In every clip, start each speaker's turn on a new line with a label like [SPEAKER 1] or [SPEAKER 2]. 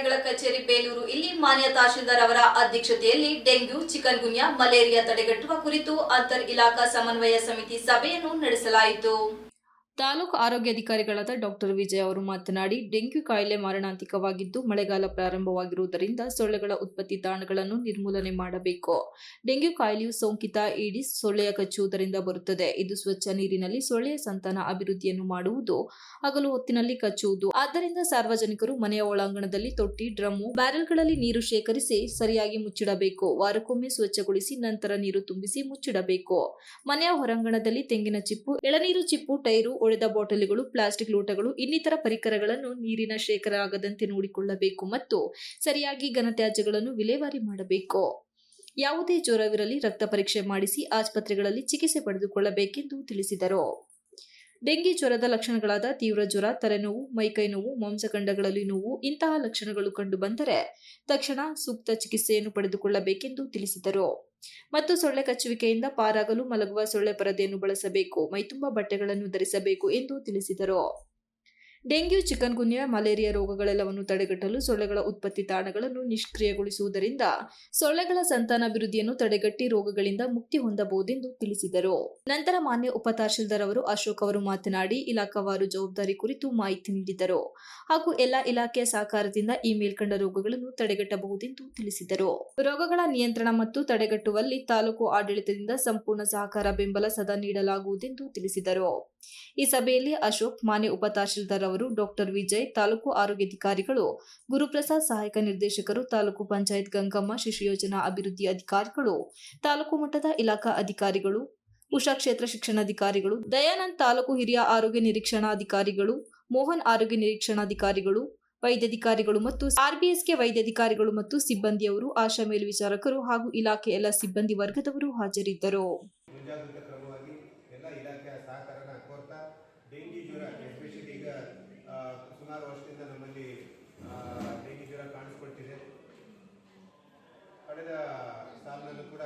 [SPEAKER 1] ಅಧಿಕಾರಿಗಳ ಕಚೇರಿ ಬೇಲೂರು ಇಲ್ಲಿ ಮಾನ್ಯ ತಹಶೀಲ್ದಾರ್ ಅವರ ಅಧ್ಯಕ್ಷತೆಯಲ್ಲಿ ಡೆಂಗ್ಯೂ ಚಿಕನ್ ಗುನ್ಯಾ ಮಲೇರಿಯಾ ತಡೆಗಟ್ಟುವ ಕುರಿತು ಅಂತರ್ ಇಲಾಖಾ ಸಮನ್ವಯ ಸಮಿತಿ ಸಭೆಯನ್ನು ನಡೆಸಲಾಯಿತು. ತಾಲೂಕು ಆರೋಗ್ಯಾಧಿಕಾರಿಗಳಾದ ಡಾಕ್ಟರ್ ವಿಜಯ್ ಅವರು ಮಾತನಾಡಿ, ಡೆಂಗ್ಯೂ ಕಾಯಿಲೆ ಮಾರಣಾಂತಿಕವಾಗಿದ್ದು ಮಳೆಗಾಲ ಪ್ರಾರಂಭವಾಗಿರುವುದರಿಂದ ಸೊಳ್ಳೆಗಳ ಉತ್ಪತ್ತಿ ತಾಣಗಳನ್ನು ನಿರ್ಮೂಲನೆ ಮಾಡಬೇಕು. ಡೆಂಗ್ಯೂ ಕಾಯಿಲೆಯು ಸೋಂಕಿತ ಈಡಿಸ್ ಸೊಳ್ಳೆಯ ಕಚ್ಚುವುದರಿಂದ ಬರುತ್ತದೆ. ಇದು ಸ್ವಚ್ಛ ನೀರಿನಲ್ಲಿ ಸೊಳ್ಳೆಯ ಸಂತಾನ ಅಭಿವೃದ್ಧಿಯನ್ನು ಮಾಡುವುದು ಹಗಲು ಹೊತ್ತಿನಲ್ಲಿ ಕಚ್ಚುವುದು. ಆದ್ದರಿಂದ ಸಾರ್ವಜನಿಕರು ಮನೆಯ ಒಳಾಂಗಣದಲ್ಲಿ ತೊಟ್ಟಿ, ಡ್ರಮ್ಮು, ಬ್ಯಾರೆಲ್ಗಳಲ್ಲಿ ನೀರು ಶೇಖರಿಸಿ ಸರಿಯಾಗಿ ಮುಚ್ಚಿಡಬೇಕು. ವಾರಕ್ಕೊಮ್ಮೆ ಸ್ವಚ್ಛಗೊಳಿಸಿ ನಂತರ ನೀರು ತುಂಬಿಸಿ ಮುಚ್ಚಿಡಬೇಕು. ಮನೆಯ ಹೊರಾಂಗಣದಲ್ಲಿ ತೆಂಗಿನ ಚಿಪ್ಪು, ಎಳನೀರು ಚಿಪ್ಪು, ಟೈರು ಒಡೆದ ಬಾಟಲಿಗಳು, ಪ್ಲಾಸ್ಟಿಕ್ ಲೋಟಗಳು, ಇನ್ನಿತರ ಪರಿಕರಗಳನ್ನು ನೀರಿನ ಶೇಖರ ಆಗದಂತೆ ನೋಡಿಕೊಳ್ಳಬೇಕು ಮತ್ತು ಸರಿಯಾಗಿ ಘನತ್ಯಾಜ್ಯಗಳನ್ನು ವಿಲೇವಾರಿ ಮಾಡಬೇಕು. ಯಾವುದೇ ಜ್ವರವಿರಲಿ, ರಕ್ತ ಪರೀಕ್ಷೆ ಮಾಡಿಸಿ ಆಸ್ಪತ್ರೆಗಳಲ್ಲಿ ಚಿಕಿತ್ಸೆ ಪಡೆದುಕೊಳ್ಳಬೇಕೆಂದು ತಿಳಿಸಿದರು. ಡೆಂಗಿ ಜ್ವರದ ಲಕ್ಷಣಗಳಾದ ತೀವ್ರ ಜ್ವರ, ತಲೆನೋವು ಮೈಕೈ ನೋವು ಮಾಂಸಖಂಡಗಳಲ್ಲಿ ನೋವು ಇಂತಹ ಲಕ್ಷಣಗಳು ಕಂಡುಬಂದರೆ ತಕ್ಷಣ ಸೂಕ್ತ ಚಿಕಿತ್ಸೆಯನ್ನು ಪಡೆದುಕೊಳ್ಳಬೇಕೆಂದು ತಿಳಿಸಿದರು. ಮತ್ತು ಸೊಳ್ಳೆ ಕಚ್ಚುವಿಕೆಯಿಂದ ಪಾರಾಗಲು ಮಲಗುವ ಸೊಳ್ಳೆ ಪರದೆಯನ್ನು ಬಳಸಬೇಕು ಮೈತುಂಬ ಬಟ್ಟೆಗಳನ್ನು ಧರಿಸಬೇಕು ಎಂದು ತಿಳಿಸಿದರು. ಡೆಂಗ್ಯೂ ಚಿಕನ್ ಗುನ್ಯಾ ಮಲೇರಿಯಾ ರೋಗಗಳೆಲ್ಲವನ್ನು ತಡೆಗಟ್ಟಲು ಸೊಳ್ಳೆಗಳ ಉತ್ಪತ್ತಿ ತಾಣಗಳನ್ನು ನಿಷ್ಕ್ರಿಯಗೊಳಿಸುವುದರಿಂದ ಸೊಳ್ಳೆಗಳ ಸಂತಾನಾಭಿವೃದ್ಧಿಯನ್ನು ತಡೆಗಟ್ಟಿ ರೋಗಗಳಿಂದ ಮುಕ್ತಿ ಹೊಂದಬಹುದೆಂದು ತಿಳಿಸಿದರು. ನಂತರ ಮಾನ್ಯ ಉಪ ತಹಶೀಲ್ದಾರ್ ಅವರು ಅಶೋಕ್ ಅವರು ಮಾತನಾಡಿ, ಇಲಾಖಾವಾರು ಜವಾಬ್ದಾರಿ ಕುರಿತು ಮಾಹಿತಿ ನೀಡಿದರು ಹಾಗೂ ಎಲ್ಲ ಇಲಾಖೆಯ ಸಹಕಾರದಿಂದ ಈ ಮೇಲ್ಕಂಡ ರೋಗಗಳನ್ನು ತಡೆಗಟ್ಟಬಹುದೆಂದು ತಿಳಿಸಿದರು. ರೋಗಗಳ ನಿಯಂತ್ರಣ ಮತ್ತು ತಡೆಗಟ್ಟುವಲ್ಲಿ ತಾಲೂಕು ಆಡಳಿತದಿಂದ ಸಂಪೂರ್ಣ ಸಹಕಾರ ಬೆಂಬಲ ಸದಾ ನೀಡಲಾಗುವುದೆಂದು ತಿಳಿಸಿದರು. ಈ ಸಭೆಯಲ್ಲಿ ಅಶೋಕ್, ಮಾನ್ಯ ಉಪ ತಹಶೀಲ್ದಾರ್ ಅವರು ಡಾಕ್ಟರ್ ವಿಜಯ್, ತಾಲೂಕು ಆರೋಗ್ಯಾಧಿಕಾರಿಗಳು ಗುರುಪ್ರಸಾದ್ ಸಹಾಯಕ ನಿರ್ದೇಶಕರು, ತಾಲೂಕು ಪಂಚಾಯತ್ ಗಂಗಮ್ಮ ಶಿಶು ಯೋಜನಾ ಅಭಿವೃದ್ಧಿ ಅಧಿಕಾರಿಗಳು, ತಾಲೂಕು ಮಟ್ಟದ ಇಲಾಖಾ ಅಧಿಕಾರಿಗಳು, ಉಷಾ ಕ್ಷೇತ್ರ ಶಿಕ್ಷಣಾಧಿಕಾರಿಗಳು ದಯಾನಂದ್ ತಾಲೂಕು ಹಿರಿಯ ಆರೋಗ್ಯ ನಿರೀಕ್ಷಣಾಧಿಕಾರಿಗಳು ಮೋಹನ್ ಆರೋಗ್ಯ ನಿರೀಕ್ಷಣಾಧಿಕಾರಿಗಳು ವೈದ್ಯಾಧಿಕಾರಿಗಳು ಮತ್ತು ಆರ್ಬಿಎಸ್ಕೆ ವೈದ್ಯಾಧಿಕಾರಿಗಳು ಮತ್ತು ಸಿಬ್ಬಂದಿಯವರು, ಆಶಾ ಮೇಲ್ವಿಚಾರಕರು ಹಾಗೂ ಇಲಾಖೆ ಎಲ್ಲ ಸಿಬ್ಬಂದಿ ವರ್ಗದವರು ಹಾಜರಿದ್ದರು.
[SPEAKER 2] ಮುಂಜಾಗ್ರತಾ ಎಲ್ಲ ಇಲಾಖೆಯ ಸಹಕಾರನ ಕೋರ್ತಾ ಡೆಂಗಿ ಜ್ವರ, ಎಸ್ಪೆಷಲಿ ಸುಮಾರು ವರ್ಷದಿಂದ ನಮ್ಮಲ್ಲಿ ಡೆಂಗಿ ಜ್ವರ ಕಾಣಿಸ್ಕೊಳ್ತಿದೆ. ಕಳೆದ ಸಾಲಿನಲ್ಲೂ ಕೂಡ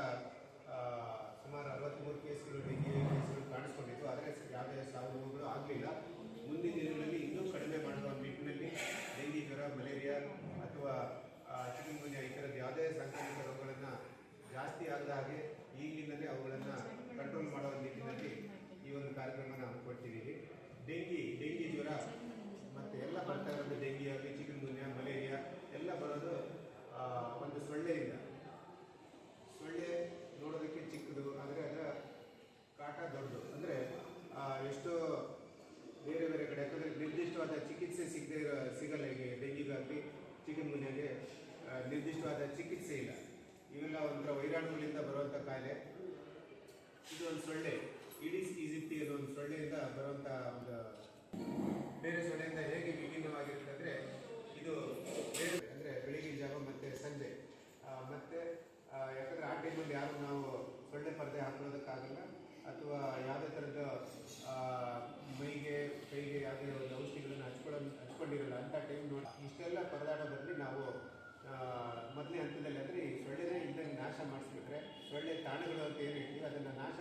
[SPEAKER 2] ಸುಮಾರು ಅರವತ್ತ್ಮೂರು ಕೇಸ್ಗಳು ಡೆಂಗಿ ಕೇಸ್ಗಳು ಕಾಣಿಸ್ಕೊಂಡಿತ್ತು. ಆದರೆ ಯಾವುದೇ ಸಾವು ನೋವುಗಳು ಆಗಲಿಲ್ಲ. ಮುಂದಿನ ದಿನಗಳಲ್ಲಿ ಇನ್ನೂ ಕಡಿಮೆ ಮಾಡುವ ನಿಟ್ಟಿನಲ್ಲಿ ಡೆಂಗಿ ಜ್ವರ, ಮಲೇರಿಯಾ ಅಥವಾ ಚಿಕನ್ಗುನ್ಯಾ ಈ ಥರದ ಯಾವುದೇ ಸಾಂಕ್ರಾಮಿಕ ರೋಗಗಳನ್ನು ಜಾಸ್ತಿ ಆಗದ ಹಾಗೆ ಈಗಲಿಂದಲೇ ಅವುಗಳನ್ನು ಕಂಟ್ರೋಲ್ ಮಾಡುವ ನಿಟ್ಟಿನಲ್ಲಿ ಈ ಒಂದು ಕಾರ್ಯಕ್ರಮನ ಹಮ್ಮಿಕೊಳ್ತಿದ್ದೀವಿ. ಡೆಂಗಿ ಡೆಂಗಿ ಜ್ವರ ಮತ್ತು ಎಲ್ಲ ಬರ್ತಾ ಇರೋದು ಡೆಂಗಿ ಆಗಲಿ ಚಿಕನ್ ಗುನ್ಯಾ ಮಲೇರಿಯಾ ಎಲ್ಲ ಬರೋದು ಆ, ಒಂದು ಸೊಳ್ಳೆಯಿಂದ ಸೊಳ್ಳೆ ನೋಡೋದಕ್ಕೆ ಚಿಕ್ಕದು ಆದರೆ ಅದರ ಕಾಟ ದೊಡ್ಡದು ಅಂದರೆ ಎಷ್ಟೋ ಬೇರೆ ಬೇರೆ ಕಡೆ ಯಾಕಂದರೆ ನಿರ್ದಿಷ್ಟವಾದ ಚಿಕಿತ್ಸೆ ಸಿಗದೆ ಇರೋ ಸಿಗಲ್ಲ ಈಗ ಡೆಂಗಿಗಾಗಲಿ ಚಿಕನ್ ಗುನ್ಯಾಗೆ ನಿರ್ದಿಷ್ಟವಾದ ಚಿಕಿತ್ಸೆ ಇಲ್ಲ. ಇವೆಲ್ಲ ಒಂಥರ ವೈರಾಣುಗಳಿಂದ ಬರುವಂಥ ಕಾಯಿಲೆ. ಇದು ಒಂದು ಸೊಳ್ಳೆ. ಇಡೀಸ್ ಈಜಿಪ್ಟಿ ಅನ್ನೋ ಒಂದು ಸೊಳ್ಳೆಯಿಂದ ಬರುವಂಥ ಒಂದು ಬೇರೆ ಸೊಳ್ಳೆಯಿಂದ ಹೇಗೆ ವಿಭಿನ್ನವಾಗಿರುತ್ತೆ ಅಂದರೆ ಇದು ಬೇರೆ ಅಂದರೆ ಬೆಳಿಗ್ಗೆ ಜಾವ ಮತ್ತು ಸಂಜೆ. ಮತ್ತು ಯಾಕಂದರೆ ಆ ಟೈಮಲ್ಲಿ ಯಾರು ನಾವು ಸೊಳ್ಳೆ ಪರದೆ ಹಾಕೊಳ್ಳೋದಕ್ಕಾಗಲ್ಲ. ಅಥವಾ ಯಾವುದೇ ಥರದ ಮೈಗೆ, ಕೈಗೆ ಯಾವುದೇ ಒಂದು ಔಷಧಿಗಳನ್ನು ಹಚ್ಕೊಳ್ಳೋ ಹಚ್ಕೊಂಡಿರಲ್ಲ ಅಂಥ ಟೈಮ್ ನೋಡಿ. ಇಷ್ಟೆಲ್ಲ ಪರದಾಟ ಅದನ್ನು ನಾಶ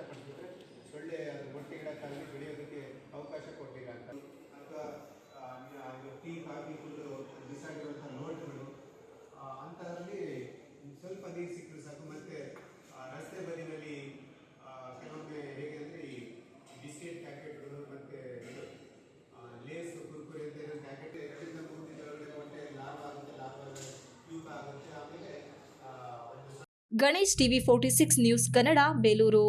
[SPEAKER 1] Ganesh TV forty six news Kannada Belur